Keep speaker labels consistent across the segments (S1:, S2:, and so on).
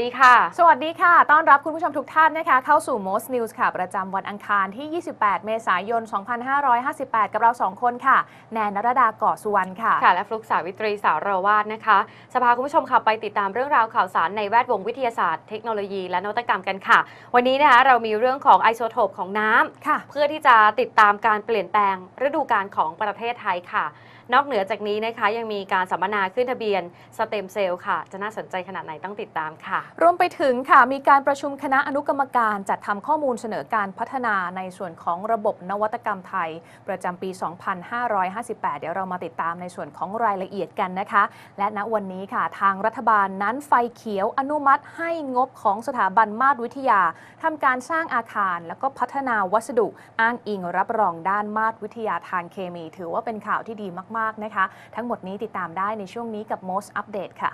S1: วัสดีค่ะ
S2: สวัสดีค่ะ ต้อนรับคุณผู้ชมทุกท่านนะคะ เข้าสู่ Most News ค่ะ ประจำวันอังคารที่ 28 เมษายน 2558 กับเรา 2 คนค่ะ แนนนรดาเกาะสุวรรณค่ะ
S1: ค่ะ และฟลุกสาวิตรีสาวรวาดนะคะจะพาคุณผู้ชมค่ะ ไปติดตามเรื่องราวข่าวสารในแวดวงวิทยาศาสตร์เทคโนโลยีและนวัตกรรมกันค่ะ วันนี้นะคะเรามีเรื่องของไอโซโทปของน้ำ
S2: ค่ะ
S1: เพื่อที่จะติดตามการเปลี่ยนแปลงฤดูกาลของประเทศไทยค่ะ นอกเหนือจากนี้นะคะยังมีการสัมมนาขึ้นทะเบียนสเต็มเซลล์ค่ะ จะน่าสนใจขนาดไหนต้องติดตามค่ะ
S2: รวมไปถึงค่ะ มีการประชุมคณะอนุกรรมการจัดทำข้อมูลเสนอการพัฒนาในส่วนของระบบนวัตกรรมไทย ประจำปี 2558 เดี๋ยวเรามาติดตามในส่วนของรายละเอียดกันนะคะ และณวันนี้ค่ะ ทางรัฐบาลนั้นไฟเขียวอนุมัติให้งบของสถาบันมาตรวิทยาทำการสร้างอาคาร แล้วก็พัฒนาวัสดุอ้างอิงรับรองด้านมาตรวิทยาทางเคมี ถือว่าเป็นข่าวที่ดีมากๆ นะคะ ทั้งหมดนี้ติดตามได้ในช่วงนี้กับ Most Update ค่ะ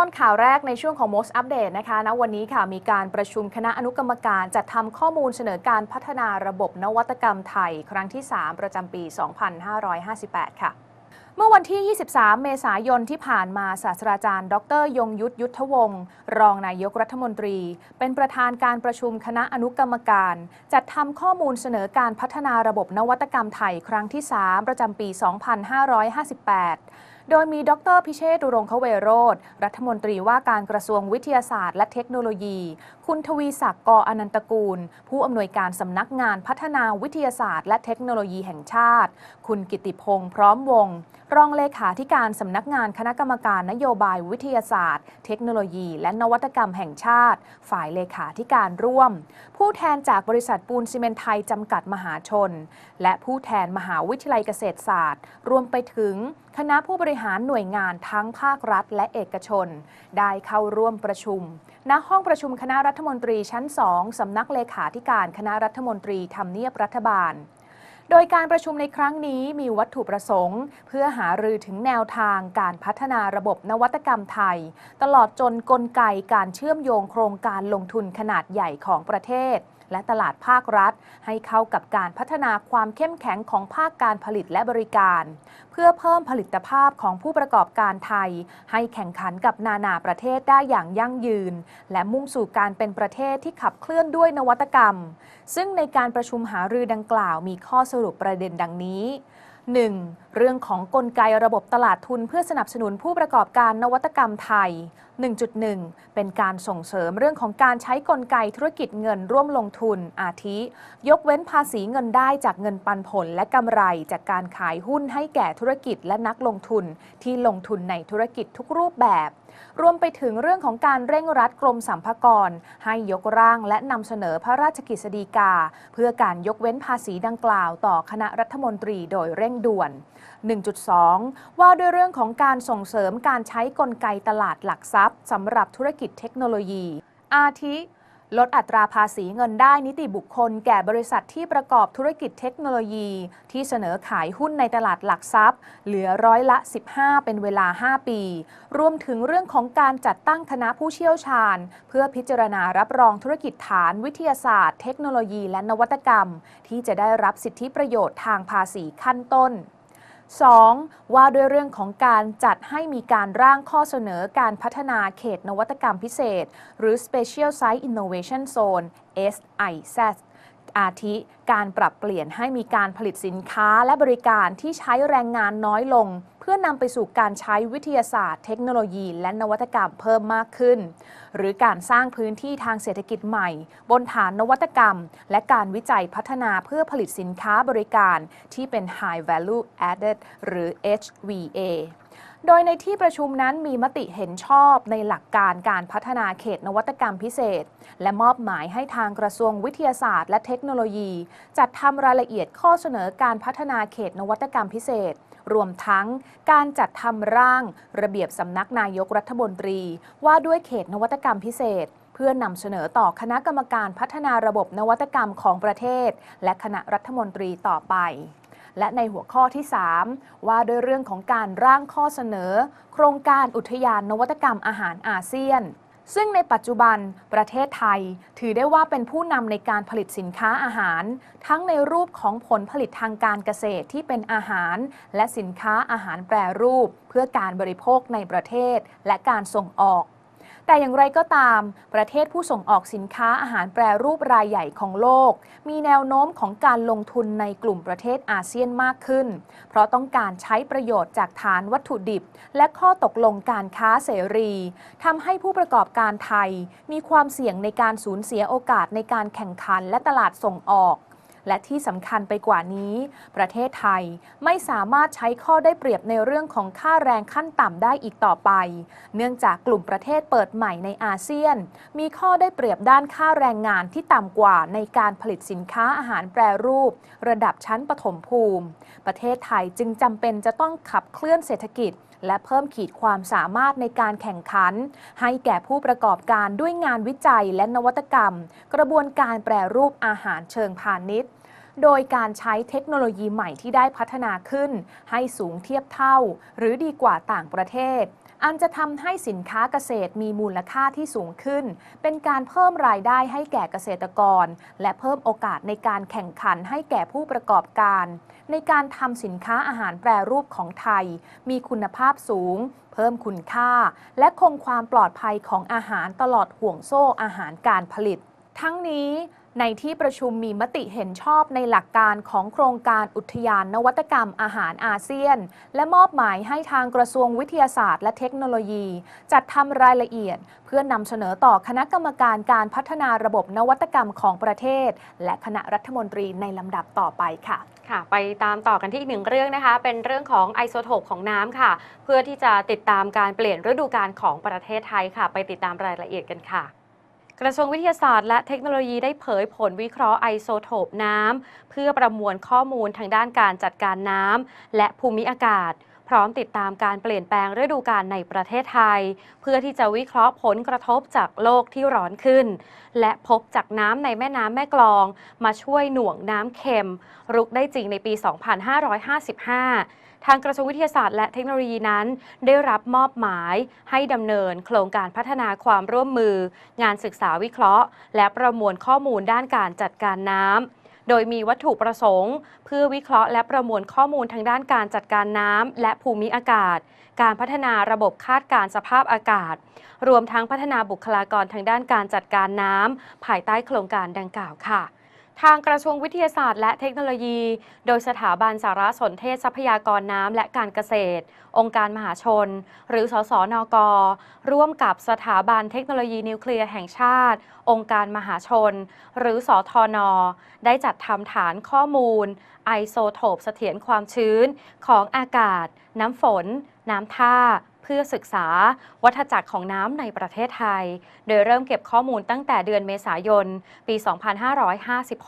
S2: ต้นข่าวแรกในช่วงของ Most Update นะคะณวันนี้ค่ะมีการประชุมคณะอนุกรรมการจัดทำข้อมูลเสนอการพัฒนาระบบนวัตกรรมไทย ครั้งที่ 3 ประจำปี 2558 ค่ะเมื่อวันที่ 23 เมษายนที่ผ่านมา ศาสตราจารย์ ดร ยงยุทธยุทธวงศ์ รองนายกรัฐมนตรี เป็นประธานการประชุมคณะอนุกรรมการ จัดทำข้อมูลเสนอการพัฒนาระบบนวัตกรรมไทยครั้งที่ 3 ประจำปี 2558 โดยมีดรพิเชษฐ์ดุรงคเวโรธรัฐมนตรีว่าการกระทรวงวิทยาศาสตร์และเทคโนโลยี คุณทวีศักดิ์กอนันตกูล ผู้อำนวยการสำนักงานพัฒนาวิทยาศาสตร์ และเทคโนโลยีแห่งชาติ คุณกิติพงษ์พร้อมวง รองเลขาธิการสำนักงานคณะกรรมการนโยบายวิทยาศาสตร์ เทคโนโลยี และนวัตกรรมแห่งชาติ ฝ่ายเลขาธิการร่วม ผู้แทนจากบริษัทปูนซีเมนไทยจำกัดมหาชน และผู้แทนมหาวิทยาลัยเกษตรศาสตร์ รวมไปถึงคณะผู้บริหารหน่วยงานทั้งภาครัฐและเอกชน ได้เข้าร่วมประชุม ณ ห้องประชุมคณะรัฐมนตรีชั้น 2 สำนักเลขาธิการคณะรัฐมนตรีทำเนียบรัฐบาล โดยการประชุมในครั้งนี้มีวัตถุประสงค์ เพื่อหารือถึงแนวทางการพัฒนาระบบนวัตกรรมไทย ตลอดจนกลไกการเชื่อมโยงโครงการลงทุนขนาดใหญ่ของประเทศ และตลาดภาครัฐ ให้เข้ากับการพัฒนาความเข้มแข็งของภาคการผลิตและบริการ เพื่อเพิ่มผลิตภาพของผู้ประกอบการไทย ให้แข่งขันกับนานาประเทศได้อย่างยั่งยืน และมุ่งสู่การเป็นประเทศที่ขับเคลื่อนด้วยนวัตกรรม ซึ่งในการประชุมหารือดังกล่าวมีข้อสรุปประเด็นดังนี้ 1. เรื่องของกลไกระบบตลาดทุนเพื่อสนับสนุนผู้ประกอบการนวัตกรรมไทย 1.1 เป็นการส่งเสริมเรื่องของการใช้กลไกธุรกิจเงินร่วมลงทุน อาทิ ยกเว้นภาษีเงินได้จากเงินปันผลและกำไรจากการขายหุ้นให้แก่ธุรกิจและนักลงทุนที่ลงทุนในธุรกิจทุกรูปแบบ รวมไปถึงเรื่องของการเร่งรัดกรมสัมภากร ให้ยกร่างและนำเสนอพระราชกฤษฎีกา เพื่อการยกเว้นภาษีดังกล่าวต่อคณะรัฐมนตรีโดยเร่งด่วน 1.2 ว่าด้วยเรื่องของการส่งเสริมการใช้กลไกตลาดหลักทรัพย์สำหรับธุรกิจเทคโนโลยี อาทิ ลดอัตราภาษีเงินได้นิติบุคคล แก่บริษัทที่ประกอบธุรกิจเทคโนโลยี ที่เสนอขายหุ้นในตลาดหลักทรัพย์ เหลือร้อยละ 15 เป็นเวลา 5 ปี รวมถึงเรื่องของการจัดตั้งคณะผู้เชี่ยวชาญ เพื่อพิจารณารับรองธุรกิจฐานวิทยาศาสตร์ เทคโนโลยีและนวัตกรรม ที่จะได้รับสิทธิประโยชน์ทางภาษีขั้นต้น 2. ว่าด้วยเรื่องของการจัดให้มีการร่างข้อเสนอการพัฒนาเขตนวัตกรรมพิเศษ หรือ Special Site Innovation Zone SIZ อาทิการปรับเปลี่ยนให้มีการผลิตสินค้าและบริการที่ใช้แรงงานน้อยลง เพื่อนำไปสู่การใช้วิทยาศาสตร์ เทคโนโลยี และนวัตกรรมเพิ่มมากขึ้น หรือการสร้างพื้นที่ทางเศรษฐกิจใหม่ บนฐานนวัตกรรม และการวิจัยพัฒนาเพื่อผลิตสินค้าบริการที่เป็น High Value Added หรือ HVA โดยในที่ประชุมนั้นมีมติเห็นชอบในหลักการการพัฒนาเขตนวัตกรรมพิเศษ และมอบหมายให้ทางกระทรวงวิทยาศาสตร์และเทคโนโลยี จัดทำรายละเอียดข้อเสนอการพัฒนาเขตนวัตกรรมพิเศษ รวมทั้งการจัดทำร่างระเบียบสำนักนายกรัฐมนตรี ว่าด้วยเขตนวัตกรรมพิเศษ เพื่อนำเสนอต่อคณะกรรมการพัฒนาระบบนวัตกรรมของประเทศ และคณะรัฐมนตรีต่อไปและในหัวข้อที่ 3 ว่าด้วยเรื่องของการร่างข้อเสนอ โครงการอุทยานนวัตกรรมอาหารอาเซียน ซึ่งในปัจจุบันประเทศไทย ถือได้ว่าเป็นผู้นำในการผลิตสินค้าอาหาร ทั้งในรูปของผลผลิตทางการเกษตรที่เป็นอาหาร และสินค้าอาหารแปรรูป เพื่อการบริโภคในประเทศและการส่งออก แต่อย่างไรก็ตาม ประเทศผู้ส่งออกสินค้าอาหารแปรรูปรายใหญ่ของโลก มีแนวโน้มของการลงทุนในกลุ่มประเทศอาเซียนมากขึ้น เพราะต้องการใช้ประโยชน์จากฐานวัตถุดิบ และข้อตกลงการค้าเสรีทำให้ผู้ประกอบการไทย มีความเสี่ยงในการสูญเสียโอกาสในการแข่งขันและตลาดส่งออก และที่สำคัญไปกว่านี้ ประเทศไทยไม่สามารถใช้ข้อได้เปรียบในเรื่องของค่าแรงขั้นต่ำได้อีกต่อไป เนื่องจากกลุ่มประเทศเปิดใหม่ในอาเซียน มีข้อได้เปรียบด้านค่าแรงงานที่ต่ำกว่าในการผลิตสินค้าอาหารแปรรูป ระดับชั้นปฐมภูมิ ประเทศไทยจึงจำเป็นจะต้องขับเคลื่อนเศรษฐกิจ และเพิ่มขีดความสามารถในการแข่งขัน ให้แก่ผู้ประกอบการด้วยงานวิจัยและนวัตกรรม กระบวนการแปรรูปอาหารเชิงพาณิชย์โดยการใช้เทคโนโลยีใหม่ที่ได้พัฒนาขึ้น ให้สูงเทียบเท่า หรือดีกว่าต่างประเทศ อันจะทำให้สินค้าเกษตรมีมูลค่าที่สูงขึ้น เป็นการเพิ่มรายได้ให้แก่เกษตรกร และเพิ่มโอกาสในการแข่งขันให้แก่ผู้ประกอบการ ในการทำสินค้าอาหารแปรรูปของไทย มีคุณภาพสูง เพิ่มคุณค่า และคงความปลอดภัยของอาหารตลอดห่วงโซ่อาหารการผลิต ทั้งนี้ในที่ประชุมมีมติเห็นชอบในหลักการของโครงการอุทยานนวัตกรรมอาหารอาเซียน และมอบหมายให้ทางกระทรวงวิทยาศาสตร์และเทคโนโลยี จัดทำรายละเอียด เพื่อนำเสนอต่อคณะกรรมการการพัฒนาระบบนวัตกรรมของประเทศ และคณะรัฐมนตรีในลำดับต่อไปค่ะ
S1: ค่ะไปตามต่อกันที่อีกหนึ่งเรื่องนะคะ เป็นเรื่องของไอโซโทปของน้ำค่ะ เพื่อที่จะติดตามการเปลี่ยนฤดูกาลของประเทศไทยค่ะ ไปติดตามรายละเอียดกันค่ะ กระทรวงวิทยาศาสตร์และเทคโนโลยีได้เผยผลวิเคราะห์ไอโซโทปน้ำ เพื่อประมวลข้อมูลทางด้านการจัดการน้ำ และภูมิอากาศ พร้อมติดตามการเปลี่ยนแปลงฤดูกาลในประเทศไทย เพื่อที่จะวิเคราะห์ผลกระทบจากโลกที่ร้อนขึ้น และพบจากน้ำในแม่น้ำแม่กลอง มาช่วยหน่วงน้ำเค็ม รุกได้จริงในปี 2555 ทางกระทรวงวิทยาศาสตร์และเทคโนโลยีนั้น ได้รับมอบหมายให้ดำเนินโครงการพัฒนาความร่วมมือ งานศึกษาวิเคราะห์ และประมวลข้อมูลด้านการจัดการน้ำโดยมีวัตถุประสงค์ เพื่อวิเคราะห์และประมวลข้อมูลทางด้านการจัดการน้ำและภูมิอากาศ การพัฒนาระบบคาดการสภาพอากาศ รวมทั้งพัฒนาบุคลากรทางด้านการจัดการน้ำภายใต้โครงการดังกล่าวค่ะ ทางกระทรวงวิทยาศาสตร์และเทคโนโลยี โดยสถาบันสารสนเทศทรัพยากรน้ำและการเกษตร องค์การมหาชน หรือสสนก ร่วมกับสถาบันเทคโนโลยีนิวเคลียร์แห่งชาติ องค์การมหาชน หรือสทนได้จัดทำฐานข้อมูล ไอโซโทปเสถียรความชื้นของอากาศ น้ำฝน น้ำท่า พื่อศึกษา วัฏจักรของน้ำในประเทศไทย โดยเริ่มเก็บข้อมูลตั้งแต่เดือนเมษายน ปี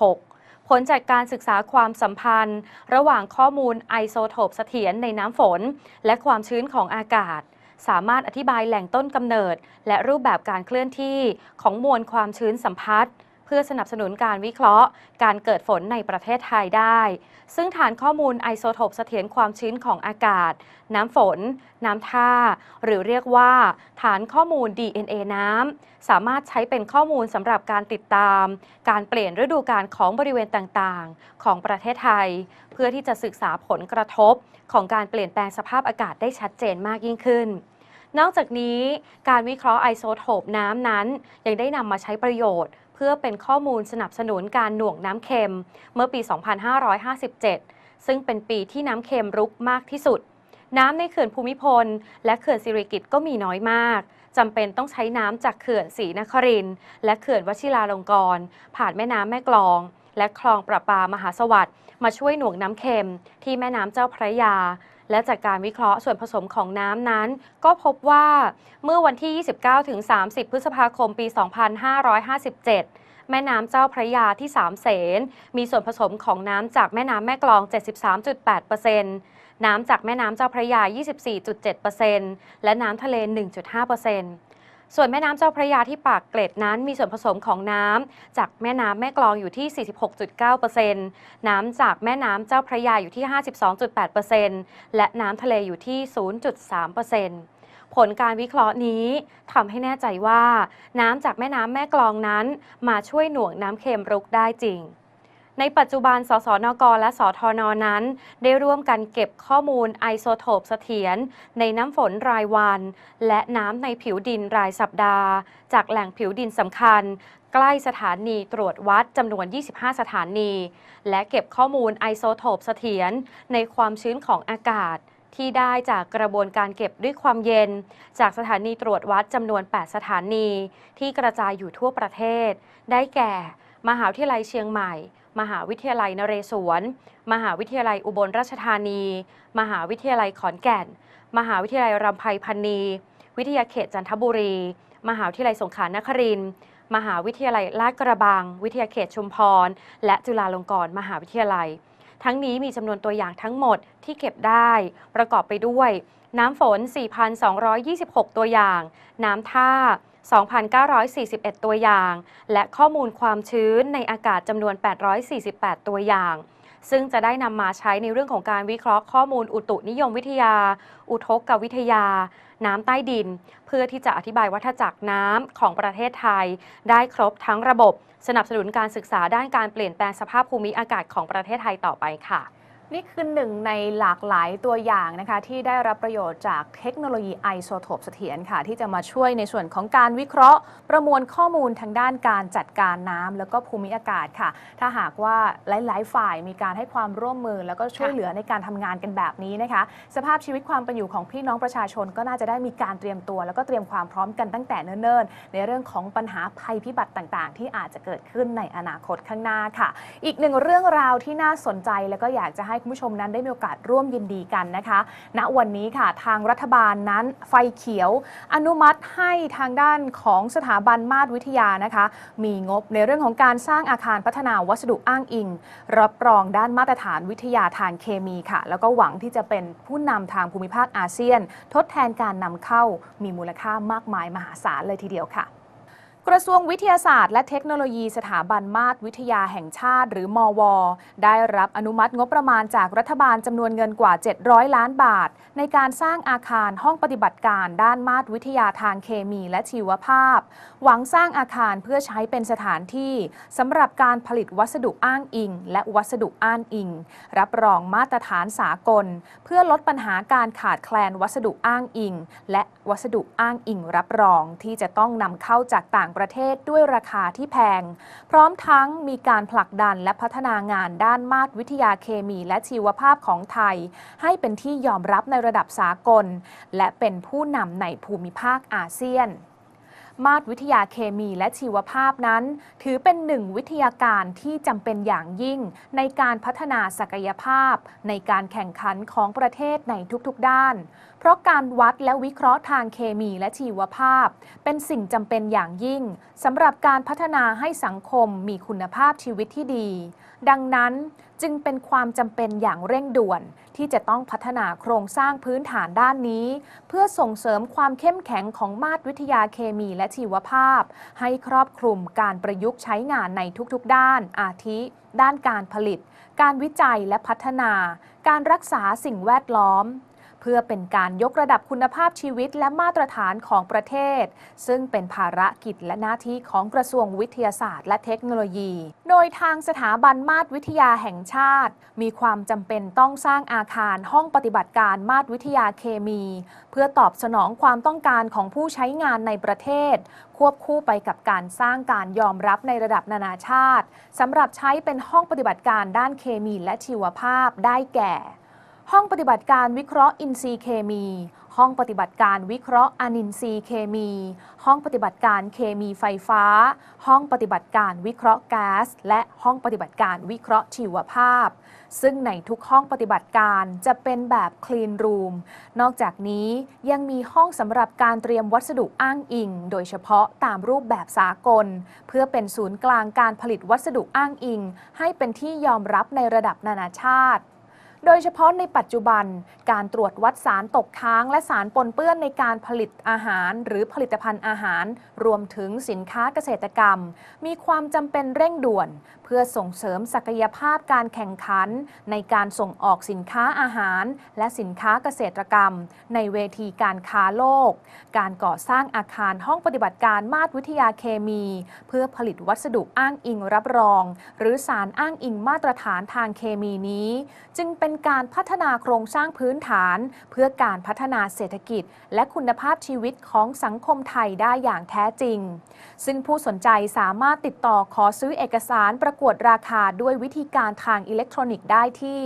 S1: 2556ผลจากการศึกษาความสัมพันธ์ ระหว่างข้อมูลไอโซโทปเสถียรในน้ำฝน และความชื้นของอากาศ สามารถอธิบายแหล่งต้นกำเนิด และรูปแบบการเคลื่อนที่ของมวลความชื้นสัมพัทธ์ เพื่อสนับสนุนการวิเคราะห์ การเกิดฝนในประเทศไทยได้ ซึ่งฐานข้อมูลไอโซโทปเสถียรความชื้นของอากาศ น้ำฝน น้ำท่า หรือเรียกว่า ฐานข้อมูล DNA น้ำ สามารถใช้เป็นข้อมูลสำหรับการติดตาม การเปลี่ยนฤดูกาลของบริเวณต่างๆ ของประเทศไทย เพื่อที่จะศึกษาผลกระทบ ของการเปลี่ยนแปลงสภาพอากาศได้ชัดเจนมากยิ่งขึ้นนอกจากนี้การวิเคราะห์ไอโซโทปน้ำนั้น ยังได้นำมาใช้ประโยชน์ พื่อเป็นข้อมูลสนับสนุนการหน่วงน้ำเค็ม เมื่อปี 2557 ซึ่งเป็นปีที่น้ำเค็มรุกมากที่สุด น้ำในเขื่อนภูมิพล และเขื่อนสิริกิติ์ก็มีน้อยมากจำเป็นต้องใช้น้ำจากเขื่อนศรีนครินและเขื่อนวชิราลงกรณ์ผ่านแม่น้ำแม่กลอง และคลองประปามหาสวัสดิ์ มาช่วยหน่วงน้ำเค็มที่แม่น้ำเจ้าพระยา และจากการวิเคราะห์ส่วนผสมของน้ำนั้น ก็พบว่าเมื่อวันที่ 29-30 พฤษภาคมปี 2557แม่น้ำเจ้าพระยาที่ 3 เสน มีส่วนผสมของน้ำจากแม่น้ำแม่กลอง 73.8%น้ำจากแม่น้ำเจ้าพระยา 24.7%และน้ำทะเล 1.5% ส่วนแม่น้ำเจ้าพระยาที่ปากเกร็ดนั้นมีส่วนผสมของน้ำจากแม่น้ำแม่กลองอยู่ที่ 46.9%น้ำจากแม่น้ำเจ้าพระยาอยู่ที่ 52.8%และน้ำทะเลอยู่ที่ 0.3%ผลการวิเคราะห์นี้ทำให้แน่ใจว่า น้ำจากแม่น้ำแม่กลองนั้น มาช่วยหน่วงน้ำเค็มรุกได้จริง ในปัจจุบัน สสนก และสทน นั้น ได้ร่วมกันเก็บข้อมูลไอโซโทปเสถียรในน้ำฝนรายวัน และน้ำในผิวดินรายสัปดาห์ จากแหล่งผิวดินสำคัญ ใกล้สถานีตรวจวัดจำนวน 25 สถานี และเก็บข้อมูลไอโซโทปเสถียรในความชื้นของอากาศที่ได้จากกระบวนการเก็บด้วยความเย็น จากสถานีตรวจวัดจำนวน 8 สถานี ที่กระจายอยู่ทั่วประเทศ ได้แก่ มหาวิทยาลัยเชียงใหม่ มหาวิทยาลัยนเรศวร มหาวิทยาลัยอุบลราชธานี มหาวิทยาลัยขอนแก่น มหาวิทยาลัยรำไพพันนี วิทยาเขตจันทบุรี มหาวิทยาลัยสงขลานครินทร์มหาวิทยาลัยลาดกระบัง วิทยาเขตชุมพร และจุฬาลงกรณ์มหาวิทยาลัย ทั้งนี้มีจำนวนตัวอย่างทั้งหมดที่เก็บได้ ประกอบไปด้วย น้ำฝน 4,226 ตัวอย่าง น้ำท่า 2,941 ตัวอย่าง และข้อมูลความชื้นในอากาศจำนวน 848 ตัวอย่าง ซึ่งจะได้นำมาใช้ในเรื่องของการวิเคราะห์ข้อมูลอุตุนิยมวิทยา อุทกวิทยา น้ำใต้ดิน เพื่อที่จะอธิบายวัฏจักรน้ำของประเทศไทย ได้ครบทั้งระบบ สนับสนุนการศึกษาด้านการเปลี่ยนแปลงสภาพภูมิอากาศของประเทศไทยต่อไปค่ะ
S2: นี่คือหนึ่งในหลากหลายตัวอย่างนะคะที่ได้รับประโยชน์จากเทคโนโลยีไอโซโทปเสถียรค่ะ ที่จะมาช่วยในส่วนของการวิเคราะห์ ประมวลข้อมูลทางด้านการจัดการน้ำแล้วก็ภูมิอากาศค่ะ ถ้าหากว่าหลาย ๆ ฝ่ายมีการให้ความร่วมมือ แล้วก็ช่วยเหลือในการทำงานกันแบบนี้นะคะ สภาพชีวิตความเป็นอยู่ของพี่น้องประชาชน ก็น่าจะได้มีการเตรียมตัว แล้วก็เตรียมความพร้อมกันตั้งแต่เนิ่น ๆ ในเรื่องของปัญหาภัยพิบัติต่าง ๆ ที่อาจจะเกิดขึ้นในอนาคตข้างหน้าค่ะ อีกหนึ่งเรื่องราวที่น่าสนใจแล้วก็อยากจะให้คุณผู้ชมนั้นได้มีโอกาสร่วมยินดีกันนะคะ ณวันนี้ค่ะทางรัฐบาลนั้นไฟเขียว อนุมัติให้ทางด้านของสถาบันมาตรวิทยานะคะ มีงบในเรื่องของการสร้างอาคารพัฒนาวัสดุอ้างอิง รับรองด้านมาตรฐานวิทยาทางเคมีค่ะ แล้วก็หวังที่จะเป็นผู้นำทางภูมิภาคอาเซียน ทดแทนการนำเข้ามีมูลค่ามากมายมหาศาลเลยทีเดียวค่ะ กระทรวงวิทยาศาสตร์และเทคโนโลยีสถาบันมาตรวิทยาแห่งชาติ หรือมวได้รับอนุมัติงบประมาณจากรัฐบาลจำนวนเงินกว่า 700 ล้านบาท ในการสร้างอาคารห้องปฏิบัติการด้านมาตรวิทยาทางเคมีและชีวภาพ หวังสร้างอาคารเพื่อใช้เป็นสถานที่สำหรับการผลิตวัสดุอ้างอิง และวัสดุอ้างอิง รับรองมาตรฐานสากล เพื่อลดปัญหาการขาดแคลนวัสดุอ้างอิง และวัสดุอ้างอิง รับรองที่จะต้องนำเข้าจากต่างประเทศด้วยราคาที่แพง พร้อมทั้งมีการผลักดันและพัฒนางานด้านมาตรวิทยาเคมีและชีวภาพของไทย ให้เป็นที่ยอมรับในระดับสากล และเป็นผู้นำในภูมิภาคอาเซียน มาตรวิทยาเคมีและชีวภาพนั้น ถือเป็นหนึ่งวิทยาการที่จำเป็นอย่างยิ่ง ในการพัฒนาศักยภาพ ในการแข่งขันของประเทศในทุกๆด้าน เพราะการวัดและวิเคราะห์ทางเคมีและชีวภาพ เป็นสิ่งจำเป็นอย่างยิ่งสำหรับการพัฒนาให้สังคมมีคุณภาพชีวิตที่ดี ดังนั้นจึงเป็นความจำเป็นอย่างเร่งด่วน ที่จะต้องพัฒนาโครงสร้างพื้นฐานด้านนี้ เพื่อส่งเสริมความเข้มแข็งของมาตรวิทยาเคมีและชีวภาพ ให้ครอบคลุมการประยุกต์ใช้งานในทุกๆ ด้าน อาทิ ด้านการผลิต การวิจัยและพัฒนา การรักษาสิ่งแวดล้อม เพื่อเป็นการยกระดับคุณภาพชีวิตและมาตรฐานของประเทศ ซึ่งเป็นภารกิจและหน้าที่ของกระทรวงวิทยาศาสตร์ และเทคโนโลยี โดยทางสถาบันมาตรวิทยาแห่งชาติ มีความจำเป็นต้องสร้างอาคารห้องปฏิบัติการมาตรวิทยาเคมี เพื่อตอบสนองความต้องการของผู้ใช้งานในประเทศ ควบคู่ไปกับการสร้างการยอมรับในระดับนานาชาติสำหรับใช้เป็นห้องปฏิบัติการด้านเคมีและชีวภาพได้แก่ ห้องปฏิบัติการวิเคราะห์อินทรีย์เคมี ห้องปฏิบัติการวิเคราะห์อนินทรีย์เคมี ห้องปฏิบัติการเคมีไฟฟ้า ห้องปฏิบัติการวิเคราะห์แก๊าซและห้องปฏิบัติการวิเคราะห์ชีวภาพ ซึ่งในทุกห้องปฏิบัติการจะเป็นแบบคลีนรูม นอกจากนี้ยังมีห้องสำหรับการเตรียมวัสดุอ้างอิง โดยเฉพาะตามรูปแบบสากล เพื่อเป็นศูนย์กลางการผลิตวัสดุอ้างอิง ให้เป็นที่ยอมรับในระดับนานาชาติ โดยเฉพาะในปัจจุบัน การตรวจวัดสารตกค้างและสารปนเปื้อนในการผลิตอาหาร หรือผลิตภัณฑ์อาหาร รวมถึงสินค้าเกษตรกรรม มีความจำเป็นเร่งด่วน พื่อส่งเสริมศักยภาพการแข่งขัน ในการส่งออกสินค้าอาหาร และสินค้าเกษตรกรรม ในเวทีการค้าโลก การก่อสร้างอาคารห้องปฏิบัติการมาตรวิทยาเคมี เพื่อผลิตวัสดุอ้างอิงรับรอง หรือสารอ้างอิงมาตรฐานทางเคมีนี้ จึงเป็นการพัฒนาโครงสร้างพื้นฐาน เพื่อการพัฒนาเศรษฐกิจ และคุณภาพชีวิตของสังคมไทยได้อย่างแท้จริง ซึ่งผู้สนใจสามารถติดต่อขอซื้อเอกสารประกวดราคาด้วยวิธีการทางอิเล็กทรอนิกส์ได้ที่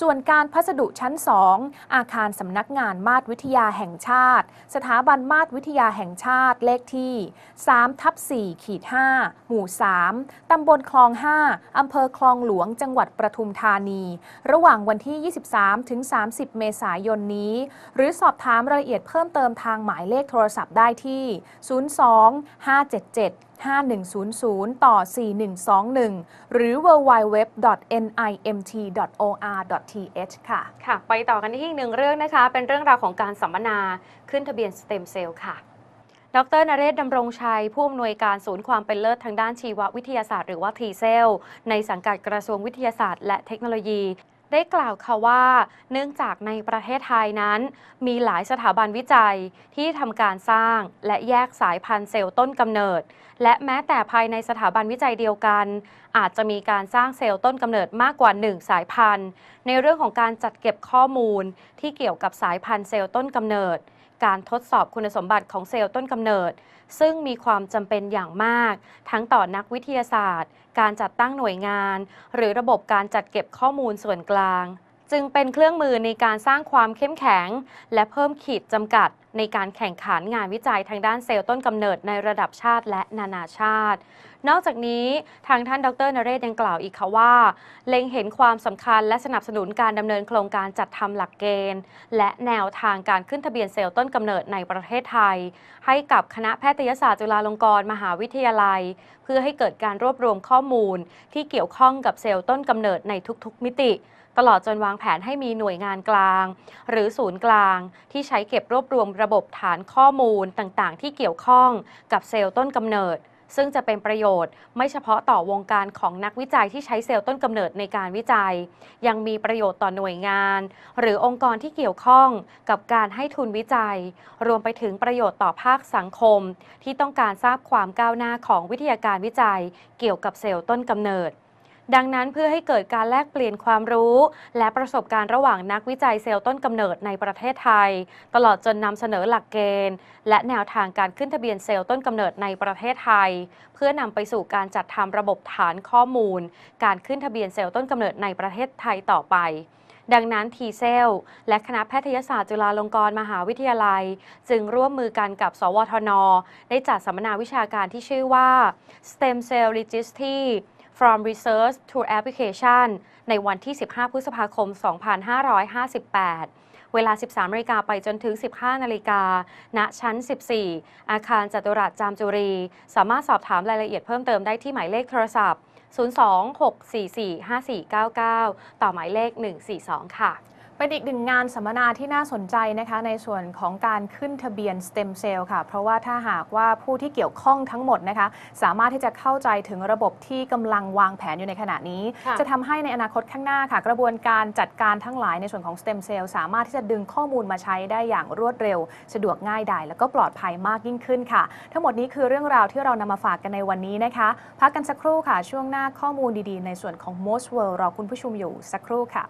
S2: ส่วนการพัสดุชั้น 2 อาคารสำนักงานมาตรวิทยาแห่งชาติ สถาบันมาตรวิทยาแห่งชาติเลขที่3ทับ4ขีด5หมู่ 3 ตำบลคลอง 5 อำเภอคลองหลวง จังหวัดประทุมธานี ระหว่างวันที่ 23 ถึง 30 เมษายนนี้ หรือสอบถามรายละเอียดเพิ่มเติมทางหมายเลขโทรศัพท์ได้ที่ 02 577 5100 ต่อ 4121 หรือ www.nimt.or.th ค่ะ
S1: ค่ะ ไปต่อกันที่อีกหนึ่งเรื่องนะคะ เป็นเรื่องราวของการสัมมนาขึ้นทะเบียนสเต็มเซลล์ค่ะดรนเรศดำรงชัย ผู้อำนวยการศูนย์ความเป็นเลิศทางด้านชีววิทยาศาสตร์หรือว่าทีเซลในสังกัดกระทรวงวิทยาศาสตร์และเทคโนโลยี ได้กล่าวค่ะว่า เนื่องจากในประเทศไทยนั้น มีหลายสถาบันวิจัยที่ทำการสร้างและแยกสายพันธุ์เซลล์ต้นกำเนิด และแม้แต่ภายในสถาบันวิจัยเดียวกัน อาจจะมีการสร้างเซลล์ต้นกำเนิดมากกว่า 1 สายพันธุ์ ในเรื่องของการจัดเก็บข้อมูลที่เกี่ยวกับสายพันธุ์เซลล์ต้นกำเนิด การทดสอบคุณสมบัติของเซลล์ต้นกำเนิด ซึ่งมีความจำเป็นอย่างมาก ทั้งต่อนักวิทยาศาสตร์ การจัดตั้งหน่วยงาน หรือระบบการจัดเก็บข้อมูลส่วนกลาง จึงเป็นเครื่องมือในการสร้างความเข้มแข็ง และเพิ่มขีดจำกัดในการแข่งขันงานวิจัยทางด้านเซลล์ต้นกำเนิดในระดับชาติและนานาชาติ นอกจากนี้ทางท่านดรนเรศยังกล่าวอีกค่ะว่า เล็งเห็นความสำคัญและสนับสนุนการดำเนินโครงการจัดทำหลักเกณฑ์ และแนวทางการขึ้นทะเบียนเซลล์ต้นกำเนิดในประเทศไทย ให้กับคณะแพทยศาสตร์จุฬาลงกรณ์มหาวิทยาลัย เพื่อให้เกิดการรวบรวมข้อมูล ที่เกี่ยวข้องกับเซลล์ต้นกำเนิดในทุกๆ มิติตลอดจนวางแผนให้มีหน่วยงานกลาง หรือศูนย์กลางที่ใช้เก็บรวบรวมระบบฐานข้อมูลต่างๆ ที่เกี่ยวข้องกับเซลล์ต้นกำเนิด ซึ่งจะเป็นประโยชน์ ไม่เฉพาะต่อวงการของนักวิจัยที่ใช้เซลล์ต้นกำเนิดในการวิจัย ยังมีประโยชน์ต่อหน่วยงาน หรือองค์กรที่เกี่ยวข้องกับการให้ทุนวิจัย รวมไปถึงประโยชน์ต่อภาคสังคม ที่ต้องการทราบความก้าวหน้าของวิทยาการวิจัย เกี่ยวกับเซลล์ต้นกำเนิด ดังนั้นเพื่อให้เกิดการแลกเปลี่ยนความรู้ และประสบการณ์ระหว่างนักวิจัยเซลล์ต้นกำเนิดในประเทศไทย ตลอดจนนำเสนอหลักเกณฑ์ และแนวทางการขึ้นทะเบียนเซลล์ต้นกำเนิดในประเทศไทย เพื่อนำไปสู่การจัดทำระบบฐานข้อมูล การขึ้นทะเบียนเซลล์ต้นกำเนิดในประเทศไทยต่อไปดังนั้นทีเซลและคณะแพทยศาสตร์จุฬาลงกรณ์มหาวิทยาลัย จึงร่วมมือกันกับ สวทน ได้จัดสัมมนาวิชาการที่ชื่อว่า STEM Cell Registry from Research to Application ในวันที่ 15 พฤษภาคม 2558 เวลา 13นาฬิกาไปจนถึง 15นาฬิกาณชั้น 14 อาคารจัตุรัสจามจุรี สามารถสอบถามรายละเอียดเพิ่มเติมได้ที่หมายเลขโทรศัพท์ 026445499 ต่อหมายเลข 142 ค่ะ
S2: เป็นอีกหนึ่งงานสัมมนาที่น่าสนใจนะคะในส่วนของการขึ้นทะเบียนสเต็มเซลล์ค่ะ เพราะว่าถ้าหากว่าผู้ที่เกี่ยวข้องทั้งหมดนะคะ สามารถที่จะเข้าใจถึงระบบที่กำลังวางแผนอยู่ในขณะนี้
S1: ค่ะ
S2: จะทำให้ในอนาคตข้างหน้าค่ะ กระบวนการจัดการทั้งหลายในส่วนของสเต็มเซลล์สามารถที่จะดึงข้อมูลมาใช้ได้อย่างรวดเร็ว สะดวกง่ายดายแล้วก็ปลอดภัยมากยิ่งขึ้นค่ะ ทั้งหมดนี้คือเรื่องราวที่เรานำมาฝากกันในวันนี้นะคะ พักกันสักครู่ค่ะช่วงหน้าข้อมูลดีๆ ในส่วนของ Most World รอคุณผู้ชมอยู่สักครู่ค่ะ